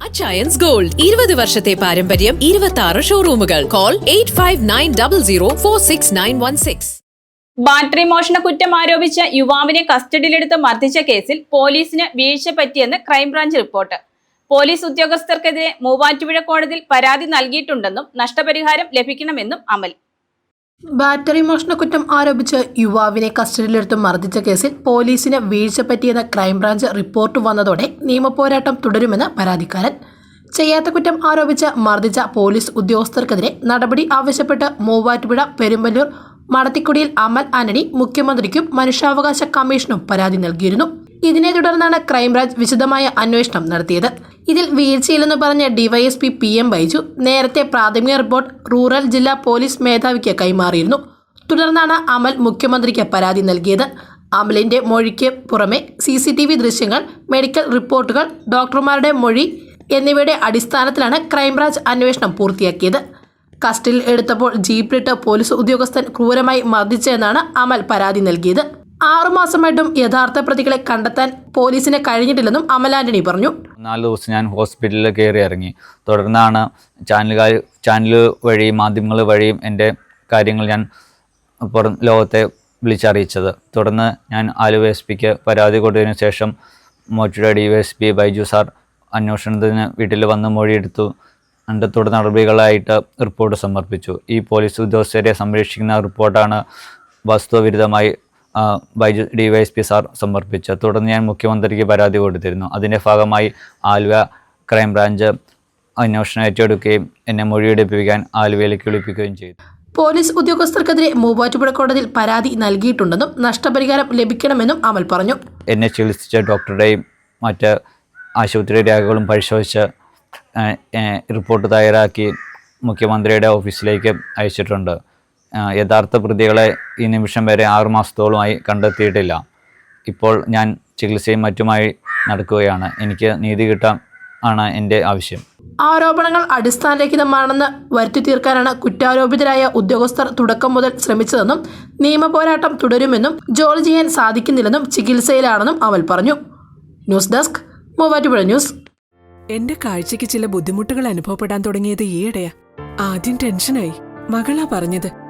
Achayans gold ഇരുപത് വർഷത്തെ പാരമ്പര്യം ഇരുപത്തി ആറ് ഷോറൂമുകൾ call eight five nine double zero four six nine one six battery മോഷണ കുറ്റം ആരോപിച്ച യുവാവിനെ കസ്റ്റഡിയിലെടുത്ത് മർദ്ദിച്ച കേസിൽ പോലീസിന് വീഴ്ച പറ്റിയെന്ന് ക്രൈംബ്രാഞ്ച് റിപ്പോർട്ട്. പോലീസ് ഉദ്യോഗസ്ഥർക്കെതിരെ മൂവാറ്റുപുഴ കോടതിയിൽ പരാതി നൽകിയിട്ടുണ്ടെന്നും നഷ്ടപരിഹാരം ലഭിക്കണമെന്നും അമൽ. ബാറ്ററി മോഷണക്കുറ്റം ആരോപിച്ച് യുവാവിനെ കസ്റ്റഡിയിലെടുത്ത് മർദ്ദിച്ച കേസിൽ പോലീസിന് വീഴ്ച പറ്റിയെന്ന ക്രൈംബ്രാഞ്ച് റിപ്പോർട്ട് വന്നതോടെ നിയമപോരാട്ടം തുടരുമെന്ന് പരാതിക്കാരൻ. ചെയ്യാത്ത കുറ്റം ആരോപിച്ച് മർദ്ദിച്ച പോലീസ് ഉദ്യോഗസ്ഥർക്കെതിരെ നടപടി ആവശ്യപ്പെട്ട് മൂവാറ്റുപുഴ പെരുമ്പല്ലൂർ മടത്തിക്കുടിയിൽ അമൽ ആന്റണി മുഖ്യമന്ത്രിക്കും മനുഷ്യാവകാശ കമ്മീഷനും പരാതി നൽകിയിരുന്നു. ഇതിനെ തുടർന്നാണ് ക്രൈംബ്രാഞ്ച് വിശദമായ അന്വേഷണം നടത്തിയത്. ഇതിൽ വീഴ്ചയില്ലെന്ന് പറഞ്ഞ ഡിവൈഎസ്പി പി എം ബൈജു നേരത്തെ പ്രാഥമിക റിപ്പോർട്ട് റൂറൽ ജില്ലാ പോലീസ് മേധാവിക്ക് കൈമാറിയിരുന്നു. തുടർന്നാണ് അമൽ മുഖ്യമന്ത്രിക്ക് പരാതി നൽകിയത്. അമലിന്റെ മൊഴിക്ക് പുറമെ സി സി ടി വി ദൃശ്യങ്ങൾ മെഡിക്കൽ റിപ്പോർട്ടുകൾ ഡോക്ടർമാരുടെ മൊഴി എന്നിവയുടെ അടിസ്ഥാനത്തിലാണ് ക്രൈംബ്രാഞ്ച് അന്വേഷണം പൂർത്തിയാക്കിയത്. കസ്റ്റഡിയിൽ എടുത്തപ്പോൾ ജീപ്പിലിട്ട് പോലീസ് ഉദ്യോഗസ്ഥൻ ക്രൂരമായി മർദ്ദിച്ചെന്നാണ് അമൽ പരാതി നൽകിയത്. ആറുമാസമായിട്ടും യഥാർത്ഥ പ്രതികളെ കണ്ടെത്താൻ പോലീസിന് കഴിഞ്ഞിട്ടില്ലെന്നും അമൽ ആന്റണി പറഞ്ഞു. നാല് ദിവസം ഞാൻ ഹോസ്പിറ്റലിൽ കയറി ഇറങ്ങി. തുടർന്നാണ് ചാനലുകാർ ചാനൽ വഴിയും മാധ്യമങ്ങൾ വഴിയും എന്റെ കാര്യങ്ങൾ ഞാൻ പുറം ലോകത്തെ വിളിച്ചറിയിച്ചത്. തുടർന്ന് ഞാൻ ആലുവ എസ് പിക്ക് പരാതി കൊടുത്തതിനു ശേഷം മോറ്റുര D S P Baiju sir അന്വേഷണത്തിന് വീട്ടിൽ വന്ന് മൊഴിയെടുത്തു. അതിന്റെ തുടർ നടപടികളായിട്ട് റിപ്പോർട്ട് സമർപ്പിച്ചു. ഈ പോലീസ് ഉദ്യോഗസ്ഥരെ സംരക്ഷിക്കുന്ന റിപ്പോർട്ടാണ് വസ്തുവിരുദ്ധമായി Baiju D Y S P sir സമർപ്പിച്ചു. തുടർന്ന് ഞാൻ മുഖ്യമന്ത്രിക്ക് പരാതി കൊടുത്തിരുന്നു. അതിന്റെ ഭാഗമായി ആലുവ ക്രൈംബ്രാഞ്ച് അന്വേഷണം ഏറ്റെടുക്കുകയും എന്നെ മൊഴിയെടുപ്പിക്കാൻ ആലുവയിലേക്ക് വിളിപ്പിക്കുകയും ചെയ്തു. പോലീസ് ഉദ്യോഗസ്ഥർക്കെതിരെ മൂവാറ്റുപുഴ കോടതിയിൽ പരാതി നൽകിയിട്ടുണ്ടെന്നും നഷ്ടപരിഹാരം ലഭിക്കണമെന്നും അമൽ പറഞ്ഞു. എന്നെ ചികിത്സിച്ച ഡോക്ടറുടെയും മറ്റ് ആശുപത്രി രേഖകളും പരിശോധിച്ച് റിപ്പോർട്ട് തയ്യാറാക്കി മുഖ്യമന്ത്രിയുടെ ഓഫീസിലേക്ക് അയച്ചിട്ടുണ്ട്. യഥാർത്ഥ പ്രതികളെ ഈ നിമിഷം വരെ ആറുമാസത്തോളമായി കണ്ടെത്തിയിട്ടില്ല. ഇപ്പോൾ ഞാൻ ചികിത്സയും മറ്റുമായി നടക്കുകയാണ്. എനിക്ക് നീതി കിട്ടാൻ ആണ് എന്റെ ആവശ്യം. ആരോപണങ്ങൾ അടിസ്ഥാനരഹിതമാണെന്ന് വരുത്തി തീർക്കാനാണ് കുറ്റാരോപിതരായ ഉദ്യോഗസ്ഥർ തുടക്കം മുതൽ ശ്രമിച്ചതെന്നും നിയമപോരാട്ടം തുടരുമെന്നും ജോലി ചെയ്യാൻ സാധിക്കുന്നില്ലെന്നും ചികിത്സയിലാണെന്നും അവൽ പറഞ്ഞു. News desk Muvattupuzha news. എന്റെ കാഴ്ചയ്ക്ക് ചില ബുദ്ധിമുട്ടുകൾ അനുഭവപ്പെടാൻ തുടങ്ങിയത് ഈയിടെയാ. ആദ്യം ടെൻഷനായി. മകളാ പറഞ്ഞത്.